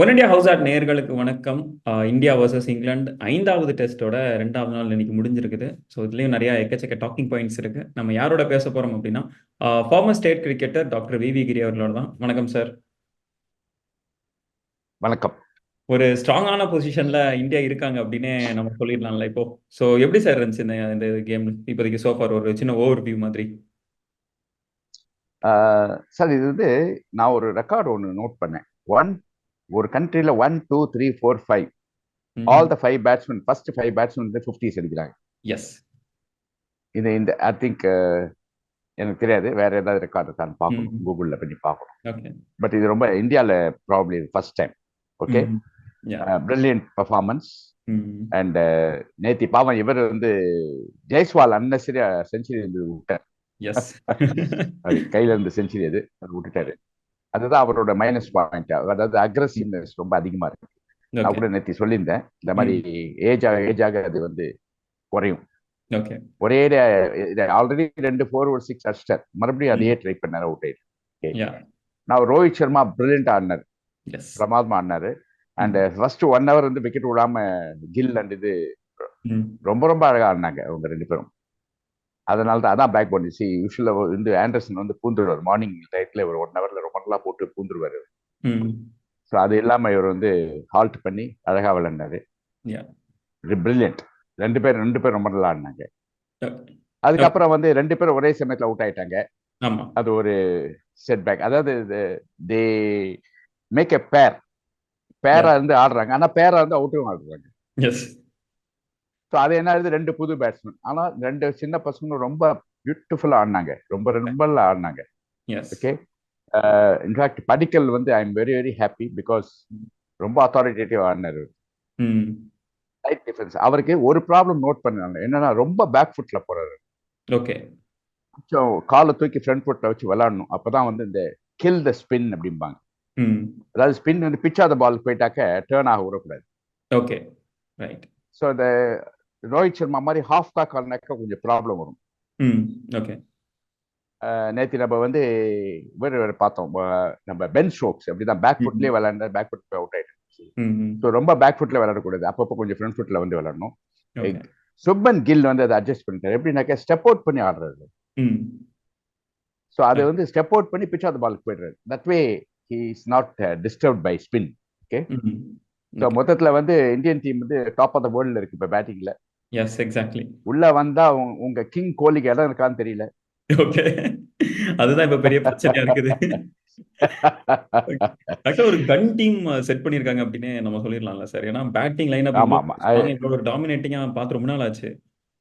One India house add நேயர்களுக்கு வணக்கம். India versus England ஐந்தாவது டெஸ்ட்டோட ரெண்டாவது நாள் இன்னைக்கு முடிஞ்சிருக்குது. ஸோ இதுலேயும் நிறைய எக்கச்சக்க டாக்கிங் பாயிண்ட்ஸ் இருக்கு. நம்ம யாரோட பேச போறோம் அப்படின்னா former state cricketer doctor V V Giri அவர்களோட தான். வணக்கம் சார் வணக்கம். ஒரு ஸ்ட்ராங்கான பொசிஷன்ல இந்தியா இருக்காங்க அப்படின்னே நம்ம சொல்லிடலாம்ல இப்போ. ஸோ எப்படி சார் இருந்துச்சு இந்த இந்த கேம் இப்போதைக்கு சோஃபார் ஒரு சின்ன ஓவர் வியூ மாதிரி சார் இது வந்து நான் ஒரு ரெக்கார்டு ஒன்று நோட் பண்ணேன். ஒன் ஒரு கண்ட்ரியில் one two three four five all the five batsman first five batsman வந்து ஃபிஃப்டிஸ் அடிக்கிறாங்க. எஸ் இது இந்த ஐ திங்க் எனக்கு தெரியாது. வேற ஏதாவது ரெக்கார்டு இருக்கான்னு பார்க்கணும். கூகுளில் பண்ணி பார்க்கணும். பட் இது ரொம்ப இந்தியாவில் probably first time okay brilliant performance and நேத்தி பாவம் இவர் வந்து ஜெய்ஸ்வால் அன்னசரியா செஞ்சுரி வந்து விட்டார். கையில இருந்து செஞ்சுரி அது. விட்டுட்டாரு. அதுதான் அவரோட மைனஸ் பாயிண்ட் அதாவது அக்ரஸிவ்னஸ் ரொம்ப அதிகமா இருக்கு. நான் கூட நேத்தி சொல்லியிருந்தேன் இந்த மாதிரி ஏஜ் ஆக ஏஜ் ஆக அது வந்து குறையும். ஒரே ஆல்ரெடி ரெண்டு ஃபோர் ஒரு சிக்ஸ் அடிச்சிட்டார். மறுபடியும் அதையே ட்ரை பண்ணாரு அவுட் நான் ரோஹித் சர்மா பிரில்லியன்ட் ஆடினார். பிரமாதமா ஆடினாரு. அண்ட் ஃபர்ஸ்ட் ஒன் ஹவர் வந்து விக்கெட் விடாம கில் அண்ட் இது ரொம்ப ரொம்ப அழகா ஆடினாங்க அவங்க ரெண்டு பேரும். அதனால தான் அதான் பேக் பண்ணி சி யூஸ்வலாக வந்து ஆண்டர்சன் வந்து பூந்துருவார் மார்னிங் டைத்துல ஒரு ஒன் ஹவர்ல ரொம்ப நல்லா போட்டு பூந்துருவாரு. ஸோ அது இல்லாம இவர் வந்து ஹால்ட் பண்ணி அழகா விளையாண்டாரு. பிரில்லியன்ட் ரெண்டு பேர் ரெண்டு பேர் ரொம்ப நல்லா ஆடினாங்க. அதுக்கப்புறம் வந்து ரெண்டு பேரும் ஒரே சமயத்துல அவுட் ஆயிட்டாங்க. அது ஒரு செட் பேக் அதாவது தே மேக் எ பேர் பேரா இருந்து ஆடுறாங்க. ஆனா பேரா இருந்து அவுட்டும் ஆடுறாங்க. ஸோ அது என்ன ஆகுது ரெண்டு புது பேட்ஸ்மேன் ஆனா ரெண்டு சின்ன பசங்க ரொம்ப பியூட்டிஃபுல்லா ஆடினாங்க. ரொம்ப ரொம்ப ஆடினாங்க. ஓகே இன்ஃபேக்ட் படிக்கல் வந்து I am very very happy because ரொம்ப அத்தாரிட்டேட்டிவ் ஆடினாரு ரைட் டிஃபரன்ஸ் அவருக்கு ஒரு ப்ராப்ளம் நோட் பண்ணாங்க. என்னன்னா ரொம்ப பேக் ஃபுட்ல போறாரு. ஓகே கொஞ்சம் காலை தூக்கி ஃப்ரண்ட் ஃபுட்ல வச்சு விளாடணும். அப்பதான் வந்து இந்த கில் த ஸ்பின் அப்படிம்பாங்க. அதாவது ஸ்பின் வந்து பிச்சாத பால் போயிட்டாக்க டேர்ன் ஆக விடக்கூடாது. ஓகே ரைட் ஸோ இந்த ரோஹித் சர்மா மாதிரி ஹாஃப் காக் ஆனாக்க கொஞ்சம் ப்ராப்ளம் வரும். ஓகே நேற்று நம்ம வந்து வேறு வேறு பார்த்தோம். நம்ம பென் ஸ்டோக்ஸ் அப்படிதான் பேக் ஃபுட்லேயே விளையாண்ட பேக் ஃபுட் அவுட் ஆயிடுச்சு ஸோ ரொம்ப பேக் ஃபுட்ல விளையாடக்கூடாது. அப்பப்போ கொஞ்சம் ஃப்ரண்ட் ஃபுட்ல வந்து விளையாடணும். சுப்பன் கில் வந்து அதை அட்ஜஸ்ட் பண்ணிட்டாரு. எப்படின்னாக்கா ஸ்டெப் அவுட் பண்ணி ஆடுறாரு. ஸோ அது வந்து ஸ்டெப் அவுட் பண்ணி பிச் ஆஃப் பாலுக்கு போயிடுறாரு. That way he is not disturb by spin okay so மொத்தத்தில் வந்து இந்தியன் டீம் வந்து டாப் ஆஃப் த வேர்ல்டில் இருக்கு இப்போ பேட்டிங்ல எஸ் எக்ஸாக்ட்லி உள்ள வந்தா உங்க கிங் கோலிக்கு இடம் இருக்கான்னு தெரியல. ஓகே அதுதான் இப்ப பெரிய பிரச்சனையா இருக்குது. ஒரு கன் டீம் செட் பண்ணிருக்காங்க அப்படின்னு நம்ம சொல்லிடலாம்ல சார் ஏன்னா பேட்டிங் லைன் அப் ஒரு டாமினேட்டிங்கா பார்த்து ரொம்ப நாள் ஆச்சு.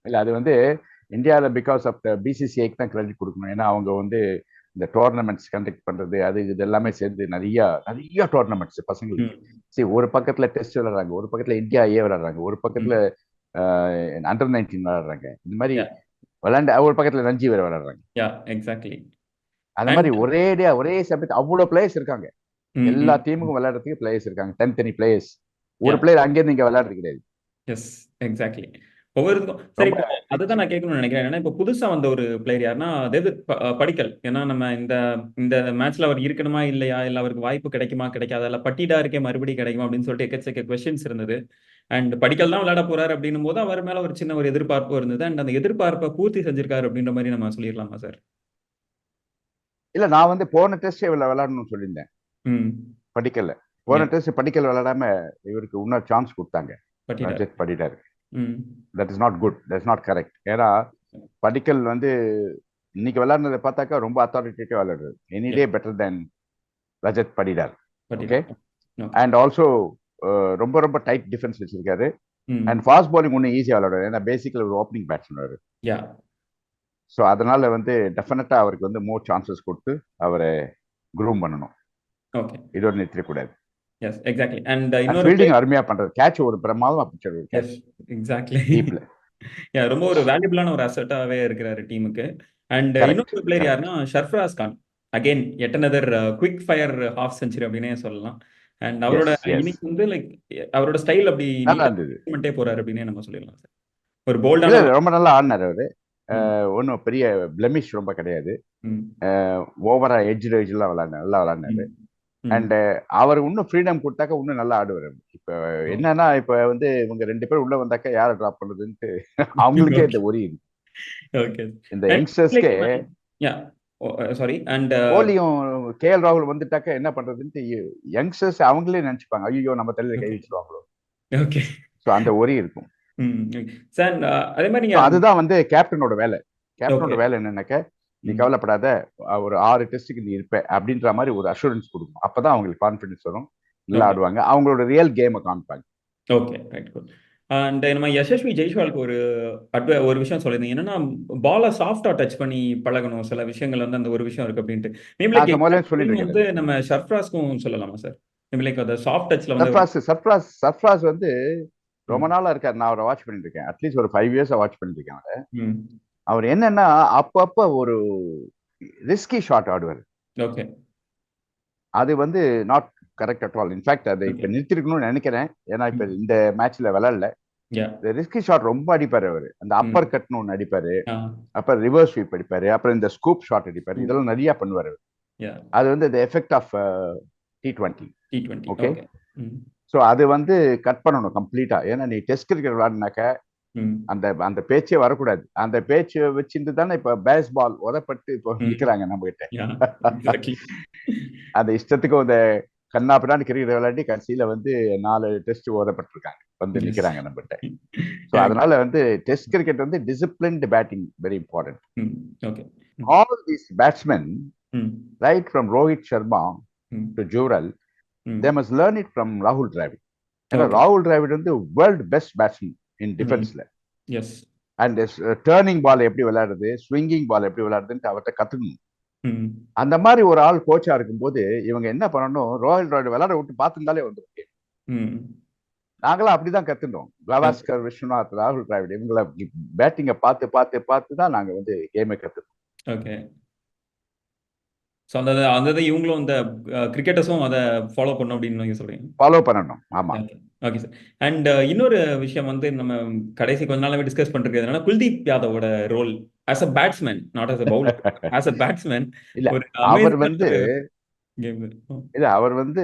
இல்ல அது வந்து இந்தியாவில் பிகாஸ் ஆஃப் த பிசிசிஐக்கு தான் கிரெடிட் கொடுக்கணும். ஏன்னா அவங்க வந்து இந்த டோர்னமெண்ட்ஸ் கண்டக்ட் பண்றது அது இது எல்லாமே சேர்ந்து நிறைய நிறைய டோர்னமெண்ட்ஸ் பசங்களுக்கு. சரி ஒரு பக்கத்துல டெஸ்ட் விளையாடுறாங்க ஒரு பக்கத்துல இந்தியா ஏ விளையாடுறாங்க ஒரு பக்கத்துல அண்டர் நைன்டீன் விளையாடுறாங்க. இந்த மாதிரி விளையாண்டு ஒரு பக்கத்துல ரஞ்சி வேற விளையாடுறாங்க. எக்ஸாக்ட்லி அந்த மாதிரி ஒரே ஒரே சப்ஜெக்ட் அவ்வளவு பிளேயர்ஸ் இருக்காங்க. எல்லா டீமுக்கும் விளையாடுறதுக்கு பிளேயர்ஸ் இருக்காங்க. தனித்தனி பிளேயர்ஸ் ஒரு பிளேயர் அங்கேருந்து இங்க விளையாடுறது கிடையாது. எஸ் எக்ஸாக்ட்லி ஒவ்வொருக்கும் சரி அதுதான் நான் கேட்கணும்னு நினைக்கிறேன். ஏன்னா இப்போ புதுசா வந்த ஒரு பிளேயர் யாருன்னா டேவிட் படிக்கல். ஏன்னா நம்ம இந்த இந்த மேட்ச்ல அவர் இருக்கணுமா இல்லையா? இல்ல அவருக்கு வாய்ப்பு கிடைக்குமா கிடைக்காதா? இல்ல பட்டிடா இருக்கே மறுபடியும் கிடைக்குமா? அப்படின்னு சொல்லிட்டு எக்கச்சக்க கொஸ்டின்ஸ் இருந்தது. அண்ட் படிக்கல் தான் விளையாட போறாரு அப்படின்னும் போது அவர் மேல ஒரு சின்ன ஒரு எதிர்பார்ப்பு இருந்தது. அண்ட் அந்த எதிர்பார்ப்பை பூர்த்தி செஞ்சிருக்காரு அப்படின்ற மாதிரி நம்ம சொல்லிடலாமா சார் இல்ல நான் வந்து போன டெஸ்ட் விளையாடணும்னு சொல்லியிருந்தேன். படிக்கல போன டெஸ்ட் படிக்கல் விளையாடாம இவருக்கு இன்னொரு சான்ஸ் கொடுத்தாங்க. படிட்டாரு. That is not good that is not correct ஏன்னா படிக்கல் வந்து இன்னைக்கு விளையாடுறத பார்த்தாக்கா ரொம்ப அத்தாரிட்டேட்டிவ் விளையாடுறது any day better then Rajat Patidar okay and also ரொம்ப ரொம்ப டைட் டிஃபென்ஸ் வச்சிருக்காரு. அண்ட் ஃபாஸ்ட் பாலிங் ஒன்றும் ஈஸியாக விளையாடுவார் ஏன்னா பேசிக்கலி ஒரு ஓப்பனிங் பேட்ஸ்மேன் ஸோ அதனால வந்து டெஃபினட்டா அவருக்கு வந்து மோர் சான்சஸ் கொடுத்து அவரை குரூம் பண்ணணும். ஓகே இதோட நிறுத்திடக்கூடாது. எஸ் எக்ஸாக்ட்லி அண்ட் இன்னொரு ஃபீல்டிங் அருமையா பண்றது. கேட்ச் ஒரு பிரமாதமா ஒரு கேட்ச் எக்ஸாக்ட்லி யா ரொம்ப ஒரு வேல்யூபிளான ஒரு அசெட்டாவே இருக்கிறாரு டீமுக்கு. அண்ட் இன்னொரு பிளேயர் யாருன்னா Sarfaraz Khan again at another quick fire half century அப்படின்னே சொல்லலாம். அண்ட் அவரோட இன்னைக்கு வந்து லைக் அவரோட ஸ்டைல் அப்படி நீட்டே போறாரு அப்படின்னே நம்ம சொல்லிடலாம் சார். ஒரு போல்டான ரொம்ப நல்லா ஆடினார் அவரு. ஒன்றும் பெரிய பிளமிஷ் ரொம்ப கிடையாது. ஓவரா எட்ஜ் எல்லாம் விளாட்னாரு நல்லா விளாட்னாரு. ம். அண்ட் அவர் இன்னும் ஃப்ரீடம் கொடுத்தாக்க இன்னும் நல்லா ஆடுவார். இப்ப என்னன்னா இப்ப வந்து இவங்க ரெண்டு பேரும் உள்ள வந்தாக்க யாரை ட்ராப் பண்ணுதுன்ட்டு அவங்களுக்கே இந்த ஒரி இந்த யங்ஸ்டர்ஸ்க்கே சாரி அண்ட் கோலியும் கே எல் ராகுல் வந்துட்டாக்க என்ன பண்றதுன்ட்டு யங்ஸ்டர்ஸ் அவங்களே நினைச்சுப்பாங்க. ஐயோ நம்ம தலையில கை வச்சிருவாங்களோ? ஓகே ஸோ அந்த ஒரி இருக்கும். சார் அதே மாதிரி நீங்க அதுதான் வந்து கேப்டனோட வேலை. கேப்டனோட. வேலை என்னன்னாக்க நீ. கவலைப்படாத ஒரு ஆறு டெஸ்ட்டுக்கு நீ இருப்ப அப்படின்ற மாதிரி ஒரு அஷூரன்ஸ் கொடுக்கும் அப்பதான் அவங்களுக்கு கான்ஃபிடன்ஸ் வரும். நல்லா. ஆடுவாங்க. அவங்களோட ரியல் கேமை காமிப்பாங்க. ஓகே ரைட் குட் அண்ட் நம்ம யசஸ்வி ஜெய்ஸ்வாலுக்கு ஒரு அட்வ ஒரு விஷயம் சொல்லியிருந்தீங்க. என்னன்னா பாலை சாஃப்டா டச் பண்ணி பழகணும். சில விஷயங்கள் வந்து அந்த ஒரு விஷயம் இருக்கு அப்படின்ட்டு. மேபி வந்து நம்ம ஷர்ஃப்ராஸ்க்கும் சொல்லலாமா சார் மேபி அந்த சாஃப்ட் டச்ல வந்து சர்ஃப்ராஸ் சர்ஃப்ராஸ் வந்து ரொம்ப நாளா இருக்காரு. நான் அவரை வாட்ச் பண்ணிட்டு இருக்கேன். அட்லீஸ்ட் ஒரு ஃபைவ் இயர்ஸா வாட்ச் பண்ணிட்டு இருக்கேன் அவரை. என்னன்னா அப்பப்ப ஒரு ரிஸ்கி ஷாட் ஆடுவார். ஓகே அது வந்து not correct at all in fact அதை இப்ப நிறுத்திருக்கணும்னு நினைக்கிறேன். ஏன்னா இப்ப இந்த மேட்ச்ல விளையாடல. ரிஸ்கி ஷாட் ரொம்ப அடிப்பாரு அவரு. அந்த அப்பர் கட்னு ஒன்று அடிப்பாரு. அப்புறம் ரிவர்ஸ் ஸ்வீப் அடிப்பாரு. அப்புறம் இந்த ஸ்கூப் ஷாட் அடிப்பாரு. இதெல்லாம் நிறைய பண்ணுவாரு அது வந்து the effect of T twenty. Okay so அது வந்து கட் பண்ணணும் கம்ப்ளீட்டா ஏன்னா நீ டெஸ்ட் கிரிக்கெட் விளையாடினாக்க அந்த அந்த பேச்சே வரக்கூடாது. அந்த பேச்சை வச்சுட்டு தானே இப்ப பேஸ் பால் உதப்பட்டு இப்போ. நிக்கிறாங்க நம்ம கிட்ட அந்த இஷ்டத்துக்கு அந்த கண்ணாப்பிடான்னு கிரிக்கெட் விளையாடி கடைசியில வந்து நாலு டெஸ்ட் ஓதப்பட்டிருக்காங்க. வந்து. நிக்கிறாங்க நம்மகிட்ட. ஸோ அதனால வந்து டெஸ்ட் கிரிக்கெட் வந்து disciplined batting very important all these batsmen right from Rohit Sharma to Jurel they must learn it from ராகுல் டிராவிட் ஏன்னா. ராகுல் டிராவிட் வந்து வேர்ல்டு பெஸ்ட் பேட்ஸ்மேன் இன் டிஃபென்ஸ்ல அண்ட் டேர்னிங் பால் எப்படி விளையாடுறது ஸ்விங்கிங் பால் எப்படி விளையாடுறதுன்ட்டு அவர்கிட்ட கத்துக்கணும். அந்த மாதிரி ஒரு ஆள் கோச்சா இருக்கும்போது இவங்க என்ன பண்ணணும்? ராயல் டிராவிட் விளையாட விட்டு பார்த்துருந்தாலே வந்துருக்கு நாங்களாம் அப்படிதான் கத்துட்டோம் கவாஸ்கர் விஸ்வநாத் ராகுல் டிராவிட் இவங்கள பேட்டிங்கை பார்த்து பார்த்து பார்த்து தான் நாங்க வந்து கேமை கத்துட்டோம் ஓகே. ஸோ அந்த அந்த இதை இவங்களும் இந்த கிரிக்கெட்டர்ஸும் அதை ஃபாலோ பண்ணும் அப்படின்னு நீங்க சொல்றீங்க? ஃபாலோ பண்ணணும். ஆமா. ஓகே சார் அண்ட் இன்னொரு விஷயம் வந்து நம்ம கடைசி கொஞ்ச நாளாவே டிஸ்கஸ் பண்ணிருக்கிறது என்னன்னா Kuldeep யாதவோட role as a batsman not as a bowler as a batsman அவர் வந்து கேம் இல்ல அவர் வந்து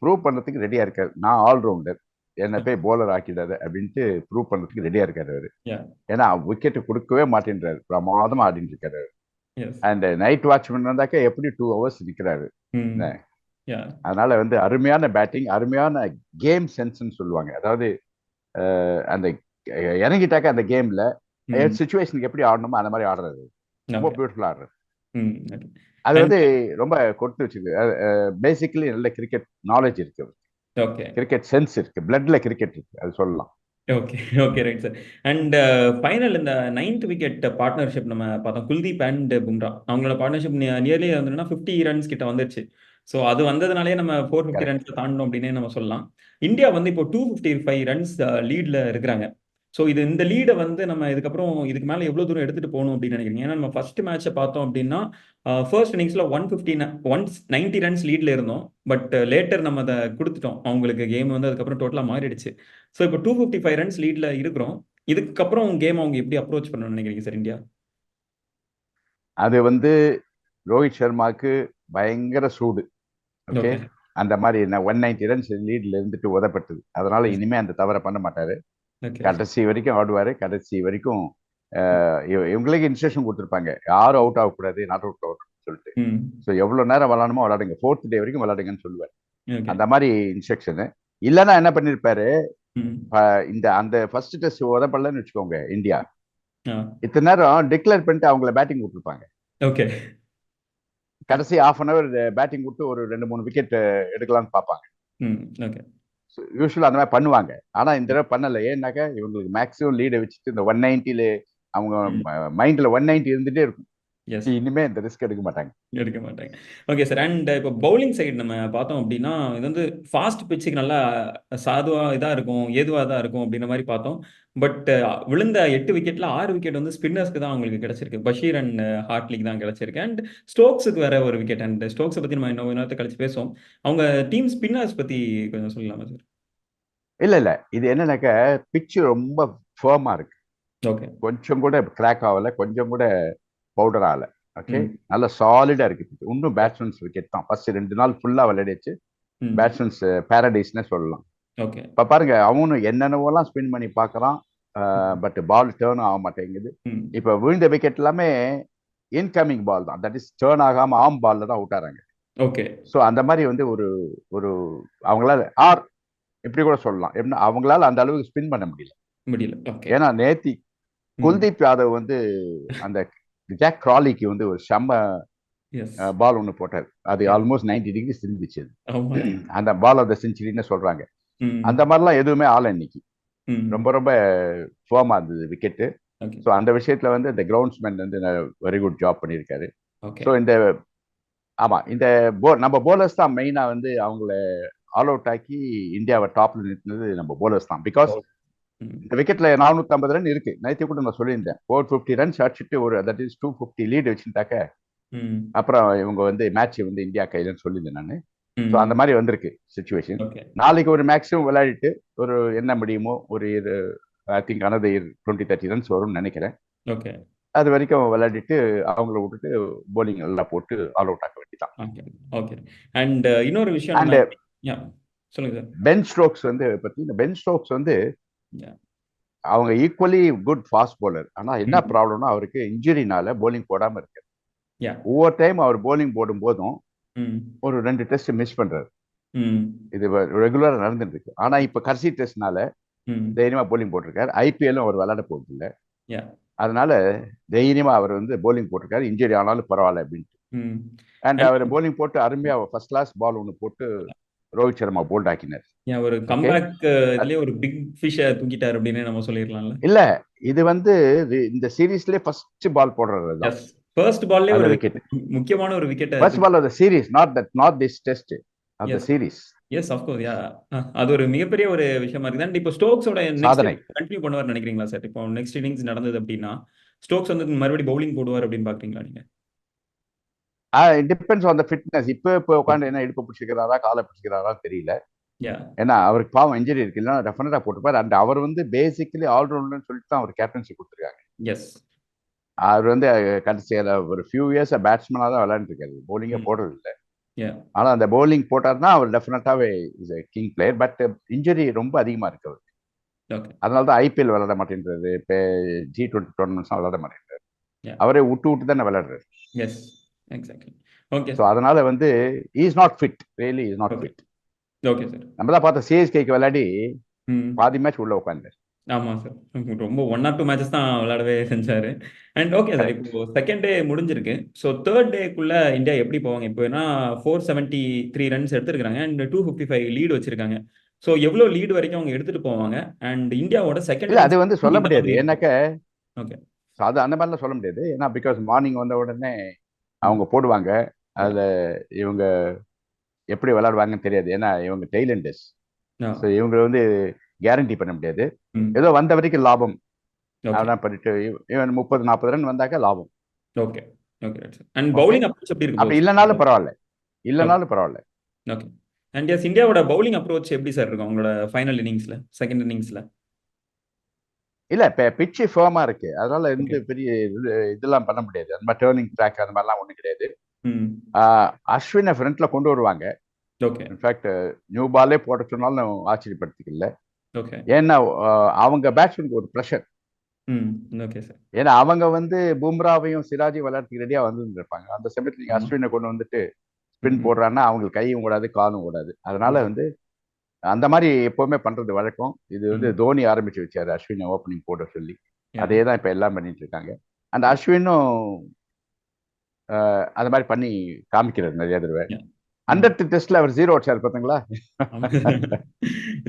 ப்ரூவ் பண்றதுக்கு ரெடியா இருக்காரு. நான் ஆல்ரவுண்டர் என்ன போய் போலர் ஆக்கிடாது அப்படின்ட்டு ப்ரூவ் பண்றதுக்கு ரெடியா இருக்காரு அவரு. ஏன்னா விக்கெட் கொடுக்கவே மாட்டேன்றாரு. பிரமாதமா ஆடிட்டு இருக்காரு அண்ட் நைட் வாட்ச்மேன் வந்தாக்க எப்படி டூ ஹவர்ஸ். யா அதனால வந்து அருமையான பேட்டிங் அருமையான கேம் சென்ஸ்னு சொல்லுவாங்க. அதாவது அந்த இறங்கிட்டாக்க அந்த கேம்ல சுச்சுவேஷனுக்கு எப்படி ஆடணுமோ அந்த மாதிரி ஆடுறது. ரொம்ப பியூட்டிஃபுல்லா ஆடுறது. ஓகே அது வந்து ரொம்ப கொடுத்து வச்சிருக்கு பேசிக்கலி நல்ல கிரிக்கெட் நாலேஜ் இருக்கு. கிரிக்கெட் சென்ஸ் இருக்கு. பிளட்ல கிரிக்கெட் இருக்கு. அது சொல்லலாம். Okay okay right sir and final இந்த நைன்த் விக்கெட் பார்ட்னர்ஷிப் நம்ம பார்த்தோம். குல்தீப் அண்ட் பும்ரா. அவங்களோட பார்ட்னர்ஷிப் நியர்லி வந்துன்னா ஃபிஃப்டி ரன்ஸ் கிட்ட வந்துருச்சு. ஸோ அது வந்ததுனாலே நம்ம ஃபோர் ஃபிஃப்டி. ரன்ஸ் தாண்டணும் அப்படின்னே நம்ம சொல்லலாம். இந்தியா வந்து இப்போ டூ ஃபிஃப்டி ஃபைவ் ரன்ஸ் லீட்ல இருக்கிறாங்க. ஸோ இது இந்த லீடை வந்து நம்ம இதுக்கப்புறம் இதுக்கு மேலே எவ்வளோ தூரம் எடுத்துட்டு போகணும் அப்படின்னு நினைக்கிறீங்க? ஏன்னா நம்ம ஃபர்ஸ்ட் மேட்சை பார்த்தோம் அப்படின்னா first இன்னிங்ஸ்ல one fifty one ninety runs லீட்ல இருந்தோம். பட் லேட்டர் நம்ம அதை கொடுத்துட்டோம். அவங்களுக்கு கேம் வந்து அதுக்கப்புறம் டோட்டலாக மாறிடுச்சு. ஸோ இப்போ டூ ஃபிஃப்டி ஃபைவ் ரன்ஸ் லீட்ல இருக்கிறோம். இதுக்கப்புறம் கேம் அவங்க எப்படி அப்ரோச் பண்ணணும்னு நினைக்கிறீங்க சார் இந்தியா? அது வந்து ரோஹித் சர்மாக்கு பயங்கர சூடு. ஓகே. அந்த மாதிரி ஒன் நைன்டி ரன்ஸ் லீட்ல இருந்துட்டு உதப்பட்டது. அதனால இனிமே அந்த தவறை பண்ண மாட்டாரு. கடைசி வரைக்கும் ஆடுவாரு. கடைசி வரைக்கும் இவங்களுக்கு இன்ஸ்ட்ரக்ஷன் கொடுத்துருப்பாங்க. யாரும் அவுட் ஆகக்கூடாது நாட் அவுட் ஆகணும்னு சொல்லிட்டு. ஸோ எவ்வளவு நேரம் விளாடணுமோ விளாடுங்க. ஃபோர்த் டே வரைக்கும் விளாடுங்கன்னு சொல்லுவார். அந்த மாதிரி இன்ஸ்ட்ரக்ஷனு இல்லைன்னா என்ன பண்ணிருப்பாரு? இந்த அந்த ஃபர்ஸ்ட் டெஸ்ட் உதப்படலன்னு வச்சுக்கோங்க இந்தியா. இத்தனை நேரம் டிக்ளேர் பண்ணிட்டு அவங்கள பேட்டிங் விட்டுருப்பாங்க ஓகே கடைசி ஆஃப் அன் அவர் பேட்டிங் விட்டு ஒரு ரெண்டு மூணு விக்கெட் எடுக்கலாம்னு பார்ப்பாங்க. ஓகே யூஸ்வலாக அந்த மாதிரி பண்ணுவாங்க. ஆனா இந்த தடவை பண்ணல. ஏன்னாக்கா இவங்களுக்கு மேக்ஸிமம் லீடை வச்சுட்டு இந்த ஒன் நைன்ட்டில அவங்க மைண்ட்ல ஒன் நைன்ட்டி இருந்துட்டே இருக்கும். இனிமே இந்த ரிஸ்க் எடுக்க மாட்டாங்க. எடுக்க மாட்டாங்க. ஓகே சார் அண்ட் இப்போ பவுலிங் சைடு நம்ம பார்த்தோம் அப்படின்னா இது வந்து ஃபாஸ்ட் பிச்சுக்கு நல்லா சாதுவாக இதாக இருக்கும் ஏதுவாக தான் இருக்கும் அப்படின்ற மாதிரி பார்த்தோம். பட் விழுந்த எட்டு விக்கெட்ல ஆறு விக்கெட் வந்து ஸ்பின்னர்ஸ்க்கு தான் அவங்களுக்கு கிடைச்சிருக்கு. பஷீர் அண்ட் ஹார்ட்லிக்கு தான் கிடைச்சிருக்கு. அண்ட் ஸ்டோக்ஸுக்கு வேற ஒரு விக்கெட் அண்ட் ஸ்டோக்ஸை பற்றி நம்ம இன்னும் நேரத்தை கழிச்சு பேசுவோம். அவங்க டீம் ஸ்பின்னர்ஸ் பற்றி கொஞ்சம் சொல்லலாமா சார் இல்ல இல்ல. இது என்னன்னாக்கா பிச்சு ரொம்ப ஃபேமா இருக்கு. ஓகே கொஞ்சம் கூட கிராக் ஆகல. கொஞ்சம் கூட பவுடர் ஆகல ஓகே. நல்ல சாலிடா இருக்கு. இன்னும் பேட்ஸ்மேன்ஸ் விக்கெட் தான். ஃபர்ஸ்ட் ரெண்டு நாள் ஃபுல்லா விளையாடிச்சு. பேட்ஸ்மேன்ஸ் பேரடைஸ்னே சொல்லலாம். ஓகே இப்ப பாருங்க அவனும் என்னென்னவோலாம் ஸ்பின் பண்ணி பார்க்கறான் பட் பால் டேர்ன் ஆக மாட்டேங்குது. இப்ப விழுந்த விக்கெட் எல்லாமே இன்கமிங் பால் தான். தட் இஸ் டேர்ன் ஆகாம ஆம் பால்ல தான் அவுட் ஆறாங்க. ஓகே ஸோ அந்த மாதிரி வந்து ஒரு ஒரு அவங்களால ஆர் இப்படி கூட சொல்லலாம். எப்படின்னா அவங்களால அந்த அளவுக்கு ஸ்பின் பண்ண முடியல. முடியல. ஏன்னா நேத்தி. குல்தீப் யாதவ் வந்து அந்த ஜாக் கிராலிக்கு வந்து ஒரு செம்ம பால் ஒன்று போட்டார். அது ஆல்மோஸ்ட் 90 டிகிரி திரும்பிச்சு அது. ஆமா. அந்த பால் ஆஃப் த செஞ்சுரின்னு சொல்றாங்க. அந்த மாதிரிலாம் எதுவுமே ஆள் இன்னைக்கு. ரொம்ப ரொம்ப ஃபோமா இருந்தது விக்கெட்டு ஸோ அந்த விஷயத்துல வந்து இந்த கிரவுண்ட்ஸ்மேன் வந்து வெரி குட் ஜாப் பண்ணியிருக்காரு. ஸோ இந்த ஆமா இந்த போ நம்ம போலர்ஸ் தான் மெயினா வந்து அவங்கள ஆல் அவுட் ஆக்கி இந்தியாவை டாப்ல நிறுத்தினது நம்ம போலர்ஸ் தான். பிகாஸ். இந்த விக்கெட்ல 450 ரன் இருக்கு. நேற்று கூட நான் சொல்லியிருந்தேன். ஃபோர் ஃபிஃப்டி ரன்ஸ் அடிச்சுட்டு ஒரு that is two fifty lead வச்சுட்டாக்க. அப்புறம் இவங்க வந்து மேட்ச் வந்து இந்தியா கையிலன்னு சொல்லியிருந்தேன் நான். ஸோ அந்த மாதிரி வந்திருக்கு சுச்சுவேஷன் நாளைக்கு ஒரு மேக்ஸிமம் விளையாடிட்டு ஒரு என்ன முடியுமோ ஒரு I think another twenty thirty runs வரும்னு நினைக்கிறேன். ஓகே அது வரைக்கும் விளையாடிட்டு அவங்கள விட்டுட்டு போலிங் எல்லாம் போட்டு ஆல் அவுட் ஆக்க வேண்டியதான் ஓகே அண்ட் இன்னொரு விஷயம் Yeah. சொல்லுங்க பென் ஸ்ட்ரோக்ஸ் வந்து பத்தி இந்த பென் ஸ்ட்ரோக்ஸ் வந்து. அவங்க ஈக்குவலி குட் ஃபாஸ்ட் bowler ஆனா என்ன. ப்ராப்ளம்னா அவருக்கு இன்ஜுரினால bowling போடாம இருக்கு. ஒவ்வொரு டைம் அவர் bowling போடும் போதும் ம். ஒரு ரெண்டு டெஸ்ட் மிஸ் பண்றாரு ம். இது ரெகுலரா நடந்துட்டு இருக்கு ஆனா இப்ப கடைசி டெஸ்ட்னால ம். தைரியமா bowling போட்டிருக்காரு ஐபிஎல்லும் அவர் விளையாட போறது இல்ல. அதனால தைரியமா அவர் வந்து bowling போட்டிருக்காரு இன்ஜுரி ஆனாலும் பரவாயில்ல அப்படின்ட்டு. அண்ட் அவர் bowling போட்டு அருமையா ஃபர்ஸ்ட் கிளாஸ் பால் ஒன்று போட்டு ரோஹித் சர்மா போல்ட் ஆக்கினார். ஒரு கம்பேக் இதுலயே ஒரு பிக் ஃபிஷ தூக்கிட்டாரு அப்படின்னு நம்ம சொல்லிடலாம்ல? இல்ல இது வந்து இந்த சீரீஸ்லயே ஃபர்ஸ்ட் பால் போடுறது ஃபர்ஸ்ட் பால்லே ஒரு விக்கெட் முக்கியமான ஒரு wicket first ball of series not that not this test of the. Series yes of course yeah அது ஒரு மிகப்பெரிய ஒரு விஷயமா இருக்கு. அண்ட் இப்போ ஸ்டோக்ஸோட சாதனை. நெக்ஸ்ட் கண்டினியூ பண்ணுவார் நினைக்கிறீங்களா சார்? இப்போ நெக்ஸ்ட் இன்னிங்ஸ் நடந்தது அப்படின்னா ஸ்டோக்ஸ் வந்து மறுபடியும் பவுலிங் போடுவார் அப்படின்னு பாக்குறீங்களா நீங்க? டிபெண்ட்ஸ் ஆன் த ஃபிட்னஸ் இப்போ இப்போ உட்காந்து என்ன இடுப்பு பிடிச்சிக்கிறாரா காலை பிடிச்சிக்கிறாரா தெரியல. ஏன்னா அவருக்கு பாவம் இன்ஜுரி இருக்கு. இல்லைன்னா டெஃபினட்டா போட்டுப்பார். அண்ட் அவர் வந்து பேசிக்கலி ஆல்ரவுண்டர்னு சொல்லிட்டு தான் அவர் கேப்டன்சி கொடுத்துருக்காங்க. எஸ் அவர் வந்து கடைசியில் ஒரு ஃபியூ இயர்ஸ் பேட்ஸ்மேனாக தான் விளையாண்டுருக்காரு. பவுலிங்கே ம். போடுறது இல்லை. ஆனால் அந்த பவுலிங் போட்டார்னா அவர் டெஃபினட்டாவே is king player but injury ரொம்ப அதிகமாக இருக்கு அவர் ஓகே அதனால தான் ஐபிஎல் விளையாட மாட்டேன்றது. இப்போ ஜி டுவெண்ட்டி டோர்னமெண்ட்ஸ்லாம் விளையாட மாட்டேன்றாரு. அவரே விட்டு விட்டு தானே விளையாடுறாரு. எக்ஸாக்ட்லி ஓகே ஸோ அதனால வந்து is not fit really is not. Fit okay sir நம்ம தான் பார்த்த சிஎஸ்கேக்கு விளையாடி பாதி மேட்ச் உள்ள உட்காந்து ஆமா சார் ரொம்ப ஒன் ஆர் டூ மேட்சஸ் தான் விளையாடவே செஞ்சாரு. அண்ட் ஓகே சார் இப்போ செகண்ட் டே முடிஞ்சிருக்கு. ஸோ தேர்ட் டேக்குள்ள இந்தியா எப்படி போவாங்க? இப்போ ஏன்னா ஃபோர் செவன்ட்டி த்ரீ ரன்ஸ் எடுத்திருக்காங்க and two fifty five lead வச்சிருக்காங்க. ஸோ எவ்வளோ லீடு வரைக்கும் அவங்க எடுத்துட்டு போவாங்க? அண்ட் இந்தியாவோட செகண்ட் அது வந்து சொல்ல முடியாது. ஏன்னாக்க so அது அந்த மாதிரிலாம் சொல்ல முடியாது. ஏன்னா பிகாஸ் மார்னிங் வந்த உடனே அவங்க போடுவாங்க. அதுல இவங்க எப்படி விளையாடுவாங்கன்னு தெரியாது. ஏன்னா இவங்க டெய்லண்டர்ஸ் ஸோ இவங்க வந்து கேரண்டி பண்ண முடியாது. ஏதோ வந்த வரைக்கும் லாபம். அதான் பண்ணிட்டு இவன் முப்பது நாற்பது ரன் வந்தாக்க லாபம். Okay. Okay and bowling approach எப்படி இருக்கு அப்படி இல்லைனாலும் பரவாயில்ல. இல்லைனாலும் பரவாயில்ல. ஓகே. அண்ட் எஸ் இந்தியாவோட பவுலிங் அப்ரோச் எப்படி சார் இருக்கும் அவங்களோட ஃபைனல் இன்னிங்ஸ்ல செகண்ட் இன்னிங்ஸ்ல இல்ல இப்ப பிச்சு ஃபேமா இருக்கு. அதனால எந்த பெரிய இது- இதெல்லாம் பண்ண முடியாது. அந்த மாதிரி டேர்னிங் ட்ராக் அந்த மாதிரிலாம் ஒண்ணும் கிடையாது. அஸ்வினை ஃப்ரண்ட்ல கொண்டு வருவாங்க. ஓகே இன்ஃபேக்ட் நியூ பாலே போட சொன்னாலும் ஆச்சரியப்படுத்திக்கல ஓகே ஏன்னா அவங்க பேட்ஸ்மேனுக்கு ஒரு ப்ரெஷர் ஏன்னா அவங்க வந்து பும்ராவையும் சிராஜையும் விளையாட்டுக்கு ரெடியா வந்து இருப்பாங்க அந்த சமயத்துல நீங்க. அஸ்வினை கொண்டு வந்துட்டு ஸ்பின் ம். போடுறாங்கன்னா அவங்களுக்கு கையும் கூடாது காலும் கூடாது அதனால. வந்து அந்த மாதிரி எப்பவுமே பண்றது வழக்கம் இது வந்து. தோனி ஆரம்பிச்சு வச்சாரு அஸ்வினை ஓப்பனிங் போட சொல்லி. அதே தான் இப்ப எல்லாம் பண்ணிட்டு இருக்காங்க அந்த அஸ்வினும் அந்த மாதிரி பண்ணி காமிக்கிறது நிறைய தடவை. ஹண்ட்ரட் டெஸ்ட்ல அவர் ஜீரோ அடிச்சார் ஆமா.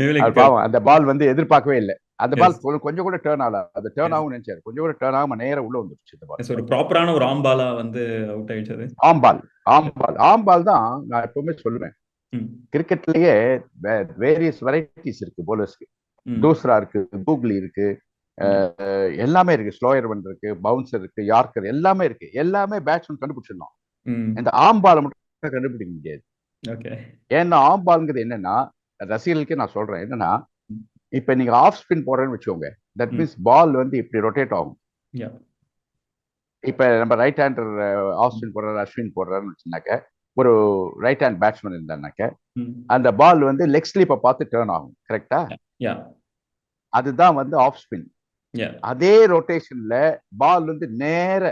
இவளுக்கு பாவம் அந்த பால் வந்து எதிர்பார்க்கவே இல்லை அந்த. பால் கொஞ்சம் கூட டேர்ன் ஆகல அது டேர்ன். ஆகும் நினைச்சாரு கொஞ்சம் கூட டேர்ன் ஆகாம நேரா உள்ள வந்துருச்சு இந்த பால் ஒரு ப்ராப்பரான ஒரு ஆம்பாலா வந்து அவுட் ஆயிடுச்சு ஆம் பால் ஆம் பால் ஆம் பால் தான் நான் எப்பவுமே சொல்லுவேன். கிரிக்கெட்லயே வேரியஸ் வெரைட்டிஸ் இருக்கு போலர்ஸ்க்கு. தூஸ்ரா இருக்கு கூகுளி இருக்கு எல்லாமே இருக்கு. ஸ்லோயர் ஒன் இருக்கு பவுன்சர் இருக்கு யார்க்கர் எல்லாமே இருக்கு. எல்லாமே பேட்ஸ்மேன் கண்டுபிடிச்சிடலாம். இந்த ஆம் பாலை மட்டும் கண்டுபிடிக்க முடியாது. ஓகே. ஏன்னா ஆம் பால்ங்கிறது என்னன்னா ரசிகர்களுக்கே நான் சொல்றேன். என்னன்னா இப்ப நீங்க ஆஃப் ஸ்பின் போடுறேன்னு வச்சுக்கோங்க. தட். மீன்ஸ் பால் வந்து இப்படி ரொட்டேட் ஆகும். இப்ப நம்ம ரைட் ஹேண்டர் ஆஸ்டின் போடுறாரு அஸ்வின் போடுறாருன்னு வச்சுனாக்க ஒரு ரைட் ஹேண்ட் பேட்ஸ்மேன் இருந்தானாக்க. அந்த பால் வந்து லெக் ஸ்லீப்பை பார்த்து டேர்ன் ஆகும் கரெக்டா அதுதான் வந்து ஆஃப் ஸ்பின் அதே ரொட்டேஷன்ல பால் வந்து நேர.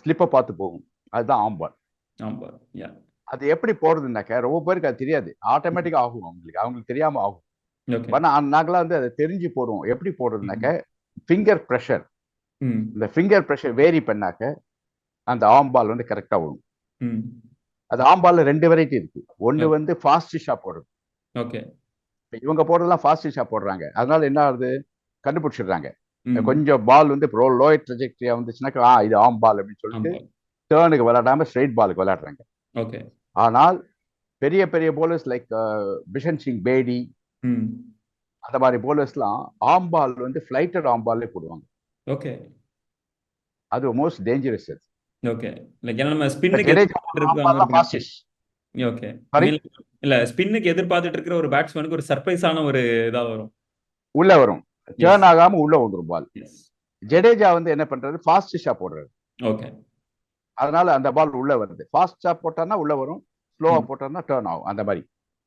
ஸ்லிப்பை பார்த்து போகும். அதுதான் ஆம் பால் ஆமா யா அது எப்படி போறதுனாக்க ரொம்ப பேருக்கு அது தெரியாது. ஆட்டோமேட்டிக்கா ஆகும் அவங்களுக்கு. அவங்களுக்கு தெரியாம ஆகும். ஆனா நாங்களாம் வந்து அதை தெரிஞ்சு போடுவோம். எப்படி போடுறதுனாக்க ஃபிங்கர் ப்ரெஷர் இந்த ஃபிங்கர் ப்ரெஷர் வேரி பண்ணாக்க அந்த ஆம் பால் வந்து கரெக்டா விழும். ம். அது ஆம் பால்ல ரெண்டு வெரைட்டி இருக்கு. ஒன்னு. வந்து ஃபாஸ்ட் ஷாட் போடுறது. ஓகே. இவங்க போடுறதெல்லாம் ஃபாஸ்ட் ஷாட் போடுறாங்க. அதனால என்ன ஆகுது? கண்டுபிடிச்சிடுறாங்க. கொஞ்சம் பால் வந்து லோயர் ட்ரெஜெக்டரியா வந்துச்சுனாக்கா ஆ இது ஆம் பால் அப்படின்னு சொல்லிட்டு டேர்னுக்கு விளையாடாம ஸ்ட்ரைட் பாலுக்கு விளையாடுறாங்க. ஓகே. ஆனால் பெரிய பெரிய போலர்ஸ் லைக் பிஷன் சிங் பேடி அந்த மாதிரி போலர்ஸ்லாம் ஆம் பால் வந்து ஃபிளைட்டட் ஆம் பால்லே போடுவாங்க. ஓகே. அது மோஸ்ட் டேஞ்சரஸ் அது. ஓகே லைக் ஏன்னா நம்ம ஸ்பின்னுக்கு ஓகே? இல்ல ஸ்பின்னுக்கு எதிர்பார்த்துட்டு இருக்கிற ஒரு பேட்ஸ்மேனுக்கு ஒரு சர்ப்ரைஸான ஒரு இதா வரும். உள்ள வரும். டேர்ன் ஆகாம உள்ள வந்துரும் பால் ஜடேஜா வந்து என்ன பண்றாரு? ஃபாஸ்ட் ஷாட் போடுறாரு. ஓகே அதனால அந்த பால் உள்ள வருது. ஃபாஸ்ட் ஷாட் போட்டான்னா உள்ள வரும். ஸ்லோவா ம். போட்டான்னா டேர்ன் ஆகும். அந்த மாதிரி.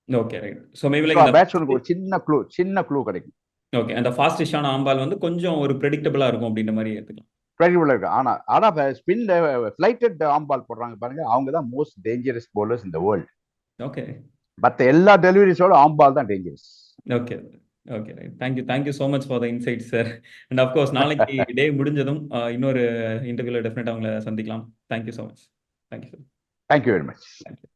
Okay right so maybe like பேட்ஸ்மேனுக்கு ஒரு சின்ன க்ளூ சின்ன க்ளூ கிடைக்கும். ஓகே அந்த ஃபாஸ்டிஷான ஆம்பால் வந்து கொஞ்சம் ஒரு ப்ரெடிக்டபிளா இருக்கும் அப்படின்ற மாதிரி எடுத்துக்கலாம். ப்ரெடிபிள் இருக்கு. ஆனா ஆனா ஸ்பின்ல ஃபிளைட்டட் ஆம் பால் போடுறாங்க பாருங்க. அவங்க தான் மோஸ்ட் டேஞ்சரஸ் போலர்ஸ் இந்த வேர்ல்டு ஓகே மத்த எல்லா டெலிவரிஸோட ஆம் பால் தான் dangerous okay okay right thank you thank you so much for the insight sir and of course நாளைக்கு டே முடிஞ்சதும் இன்னொரு இன்டர்வியூல டெஃபினட்டாக அவங்கள சந்திக்கலாம். Thank you so much thank you sir thank you very much thank you